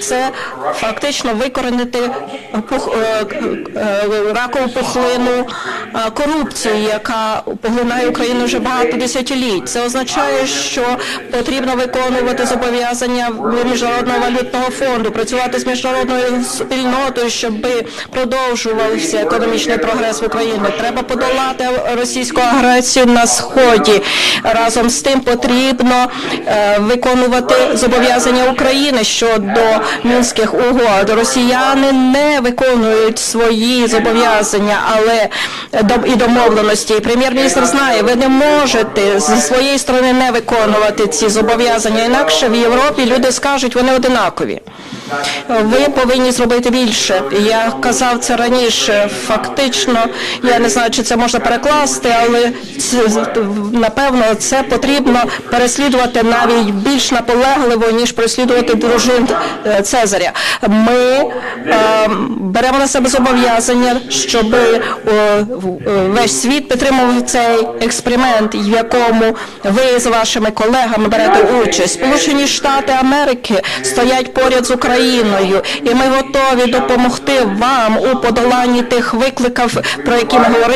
це фактично викоренити пух, е, е, ракову пухлину е, корупції, яка поглинає Україну вже багато десятиліть. Це означає, що потрібно виконувати зобов'язання міжнародного валютного фонду, працювати з міжнародною спільнотою, щоб продовжувався економічний прогрес в Україні. Треба подолати російську агресію на сході. Разом з тим потрібно е, виконувати зобов'язання України щодо мінських угод. Росіяни не виконують свої зобов'язання, але і домовленості. Прем'єр-міністр знає, ви не можете зі своєї сторони не виконувати ці зобов'язання. Інакше в Європі люди скажуть, вони одинакові. Ви повинні зробити більше. Я казав це раніше. Фактично, я не знаю, чи це можна перекласти, але це, напевно це потрібно переслідувати навіть більш наполегливо, ніж переслідувати дружин е, Цезаря. Ми е, беремо на себе зобов'язання, щоб е, весь світ підтримував цей експеримент, в якому ви з вашими колегами берете участь. Сполучені Штати Америки стоять поряд з Україною, і ми готові допомогти вам у подоланні тих викликів, про які ми говорили.